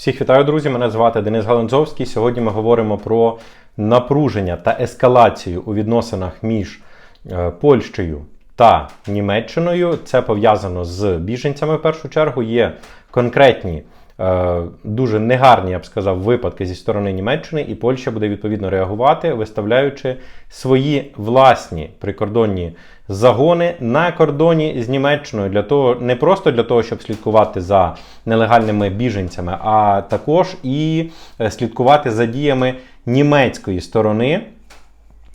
Всіх вітаю, друзі! Мене звати Денис Галанцовський. Сьогодні ми говоримо про напруження та ескалацію у відносинах між е, Польщею та Німеччиною. Це пов'язано з біженцями в першу чергу. Є конкретні. Е, Дуже негарні, я б сказав, випадки зі сторони Німеччини, і Польща буде відповідно реагувати, виставляючи свої власні прикордонні загони на кордоні з Німеччиною для того, не просто для того, щоб слідкувати за нелегальними біженцями, а також і е, слідкувати за діями німецької сторони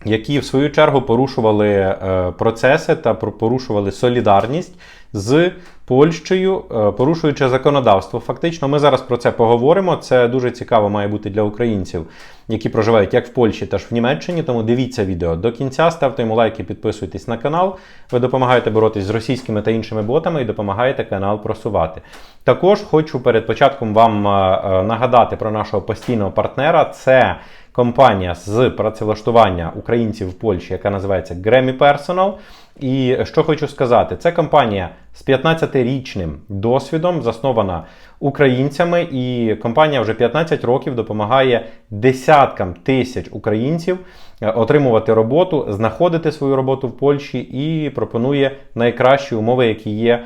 які в свою чергу порушували е, процеси та порушували солідарність з Польщею, е, порушуючи законодавство. Фактично, ми зараз про це поговоримо. Це дуже цікаво має бути для українців, які проживають як в Польщі, так і в Німеччині. Тому дивіться відео до кінця, ставте йому лайки, підписуйтесь на канал. Ви допомагаєте боротись з російськими та іншими ботами і допомагаєте канал просувати. Також хочу перед початком вам е, нагадати про нашого постійного партнера. Це компанія з працевлаштування українців в Польщі, яка називається Grammy Personal. І що хочу сказати, це компанія з 15-річним досвідом, заснована українцями, і компанія вже 15 років допомагає десяткам тисяч українців е, отримувати роботу, знаходити свою роботу в Польщі і пропонує найкращі умови, які є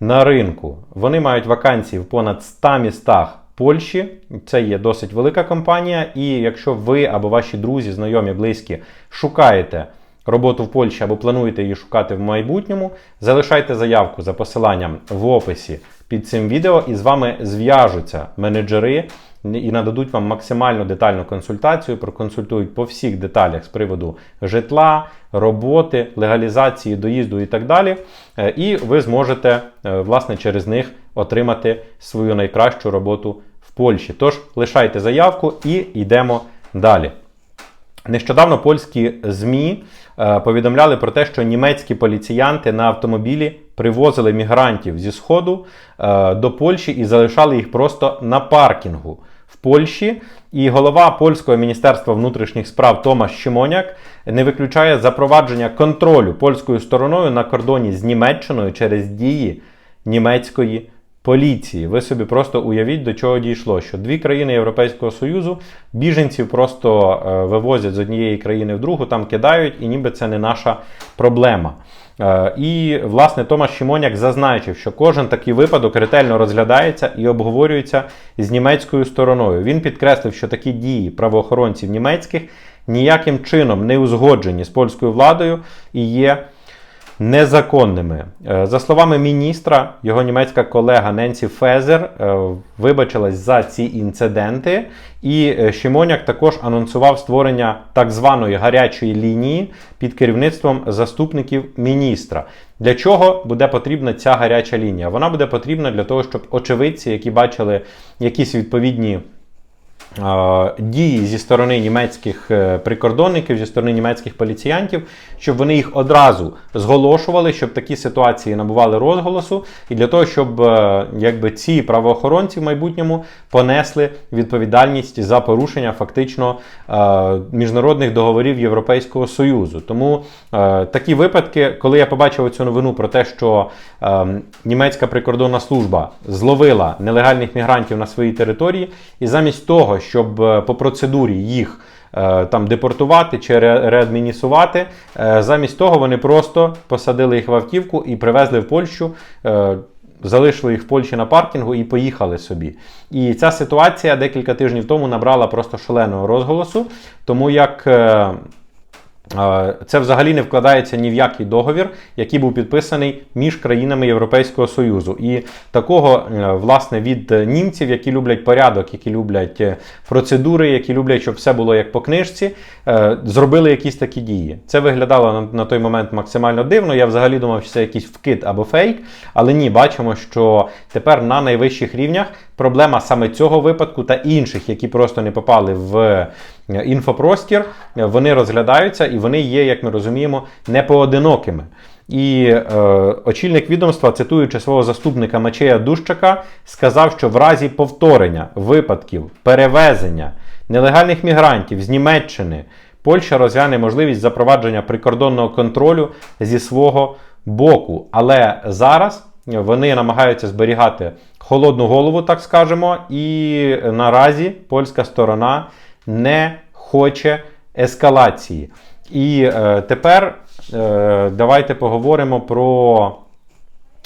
на ринку. Вони мають вакансії в понад 100 містах Польщі. Це є досить велика компанія. І якщо ви або ваші друзі, знайомі, близькі шукаєте роботу в Польщі або плануєте її шукати в майбутньому, залишайте заявку за посиланням в описі під цим відео, і з вами зв'яжуться менеджери і нададуть вам максимально детальну консультацію, проконсультують по всіх деталях з приводу житла, роботи, легалізації, доїзду і так далі. Е, І ви зможете е, власне через них отримати свою найкращу роботу Польщі. Тож лишайте заявку і йдемо далі. Нещодавно польські ЗМІ е, повідомляли про те, що німецькі поліціянти на автомобілі привозили мігрантів зі Сходу е, до Польщі і залишали їх просто на паркінгу в Польщі. І голова польського міністерства внутрішніх справ Томаш Шимоняк не виключає запровадження контролю польською стороною на кордоні з Німеччиною через дії німецької поліції. Ви собі просто уявіть, до чого дійшло, що дві країни Європейського Союзу біженців просто е, вивозять з однієї країни в другу, там кидають, і ніби це не наша проблема. Е, І, власне, Томаш Шимоняк зазначив, що кожен такий випадок ретельно розглядається і обговорюється з німецькою стороною. Він підкреслив, що такі дії правоохоронців німецьких ніяким чином не узгоджені з польською владою і є незаконними. Е, За словами міністра, його німецька колега Ненсі Фезер е, вибачилась за ці інциденти, і е, Шимоняк також анонсував створення так званої гарячої лінії під керівництвом заступників міністра. Для чого буде потрібна ця гаряча лінія? Вона буде потрібна для того, щоб очевидці, які бачили якісь відповідні дії зі сторони німецьких е, прикордонників, зі сторони німецьких поліціянтів, щоб вони їх одразу зголошували, щоб такі ситуації набували розголосу, і для того, щоб е, якби ці правоохоронці в майбутньому понесли відповідальність за порушення фактично е, міжнародних договорів Європейського Союзу. Тому такі випадки, коли я побачив цю новину про те, що німецька прикордонна служба зловила нелегальних мігрантів на своїй території, і замість того, щоб е, по процедурі їх е, там депортувати чи реадмінісувати, е, замість того вони просто посадили їх в автівку і привезли в Польщу. Залишили їх в Польщі на паркінгу і поїхали собі. І ця ситуація декілька тижнів тому набрала просто шаленого розголосу, тому як Це взагалі не вкладається ні в який договір, який був підписаний між країнами Європейського Союзу. І такого, е, власне, від німців, які люблять порядок, які люблять е, процедури, які люблять, щоб все було як по книжці, е, зробили якісь такі дії. Це виглядало на, на той момент максимально дивно. Я взагалі думав, що це якийсь вкид або фейк. Але ні, бачимо, що тепер на найвищих рівнях проблема саме цього випадку та інших, які просто не попали в е, інфопростір, е, вони розглядаються і вони є, як ми розуміємо, непоодинокими. І е, очільник відомства, цитуючи свого заступника Мачея Дущака, сказав, що в разі повторення випадків перевезення нелегальних мігрантів з Німеччини Польща розгляне можливість запровадження прикордонного контролю зі свого боку. Але зараз Вони намагаються зберігати холодну голову, так скажемо, і наразі польська сторона не хоче ескалації. І е, тепер е, давайте поговоримо про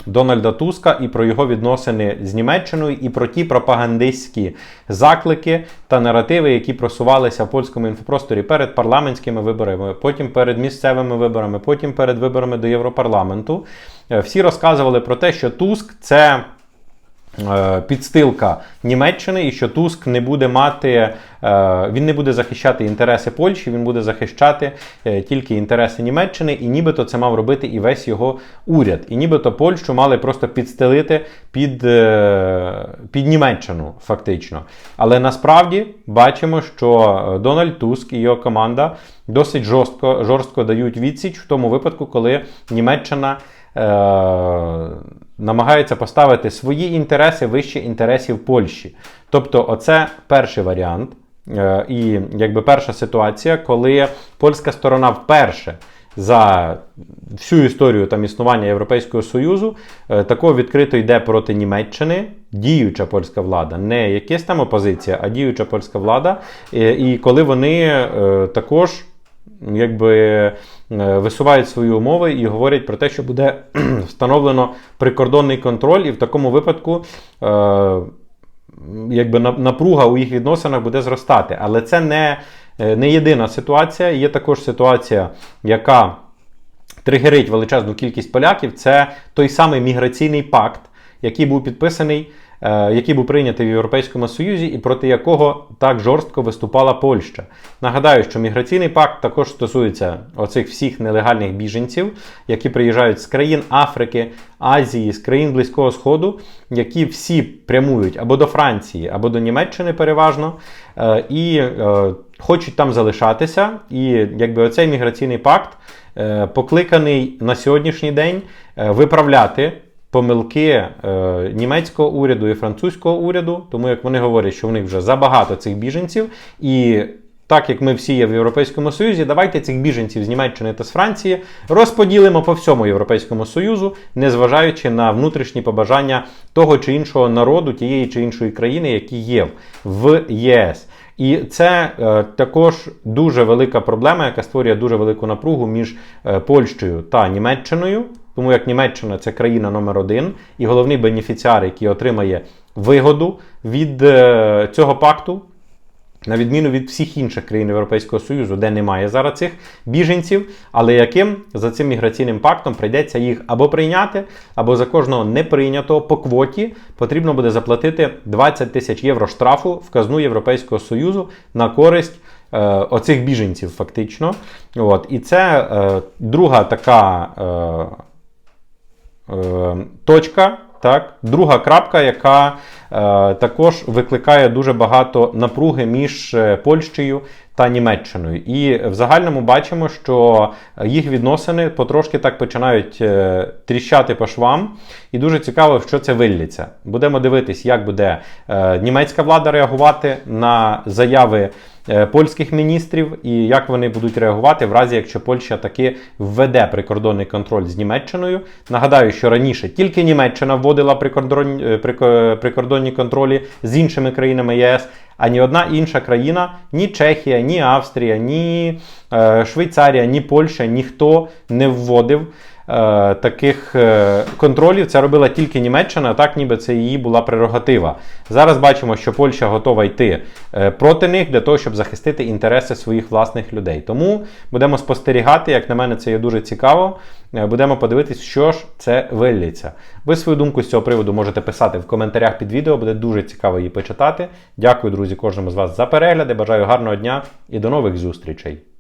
Дональда Туска і про його відносини з Німеччиною, і про ті пропагандистські заклики та наративи, які просувалися в польському інфопросторі перед парламентськими виборами, потім перед місцевими виборами, потім перед виборами до Європарламенту. Е, Всі розказували про те, що Туск це. Е, Підстилка Німеччини, і що Туск не буде мати, е, він не буде захищати інтереси Польщі, він буде захищати е, тільки інтереси Німеччини, і нібито це мав робити і весь його уряд. І нібито Польщу мали просто підстелити під, під Німеччину, фактично. Але насправді бачимо, що Дональд Туск і його команда досить жорстко, жорстко дають відсіч в тому випадку, коли Німеччина. Е, намагаються поставити свої інтереси вище інтересів Польщі. Тобто, оце перший варіант. Е, І якби перша ситуація, коли польська сторона вперше за всю історію там існування Європейського Союзу е, такого відкрито йде проти Німеччини, діюча польська влада, не якась там опозиція, а діюча польська влада. І коли вони також якби е, висувають свої умови і говорять про те, що буде встановлено прикордонний контроль, і в такому випадку. Е, Якби напруга у їх відносинах буде зростати. Але це не, е, не єдина ситуація. Є також ситуація, яка тригерить величезну кількість поляків. Це той самий міграційний пакт, який був підписаний, який був прийнятий в Європейському Союзі, і проти якого так жорстко виступала Польща. Нагадаю, що міграційний пакт також стосується оцих всіх нелегальних біженців, які приїжджають з країн Африки, Азії, з країн Близького Сходу, які всі прямують або до Франції, або до Німеччини переважно, е, і е, хочуть там залишатися. І якби оцей міграційний пакт е, покликаний на сьогоднішній день е, виправляти помилки е, німецького уряду і французького уряду, тому як вони говорять, що в них вже забагато цих біженців, і так як ми всі є в Європейському Союзі, давайте цих біженців з Німеччини та з Франції розподілимо по всьому Європейському Союзу, незважаючи на внутрішні побажання того чи іншого народу, тієї чи іншої країни, які є в ЄС. І це е, також дуже велика проблема, яка створює дуже велику напругу між е, Польщею та Німеччиною. Тому як Німеччина це країна номер один, і головний бенефіціар, який отримає вигоду від е, цього пакту, на відміну від всіх інших країн Європейського Союзу, де немає зараз цих біженців, але яким за цим міграційним пактом прийдеться їх або прийняти, або за кожного неприйнятого по квоті потрібно буде заплатити 20 тисяч євро штрафу в казну Європейського Союзу на користь. е, Оцих біженців, фактично. От. І це е, друга така е, точка, так, друга крапка, яка е, також викликає дуже багато напруги між е, Польщею та Німеччиною. І в загальному бачимо, що їх відносини потрошки так починають е, тріщати по швам. І дуже цікаво, що це виллється. Будемо дивитись, як буде е, німецька влада реагувати на заяви. е, Польських міністрів і як вони будуть реагувати в разі, якщо Польща таки введе прикордонний контроль з Німеччиною. Нагадаю, що раніше тільки Німеччина вводила прикордонні контролі з іншими країнами ЄС, а ні одна інша країна, ні Чехія, ні Австрія, ні е, Швейцарія, ні Польща, ніхто не вводив. Е, Таких е, контролів це робила тільки Німеччина, так ніби це її була прерогатива. Зараз бачимо, що Польща готова йти е, проти них для того, щоб захистити інтереси своїх власних людей. Тому будемо спостерігати, як на мене, це є дуже цікаво. Будемо подивитись, що ж це виллється. Ви свою думку з цього приводу можете писати в коментарях під відео, буде дуже цікаво її почитати. Дякую, друзі, кожному з вас за перегляди. Бажаю гарного дня і до нових зустрічей!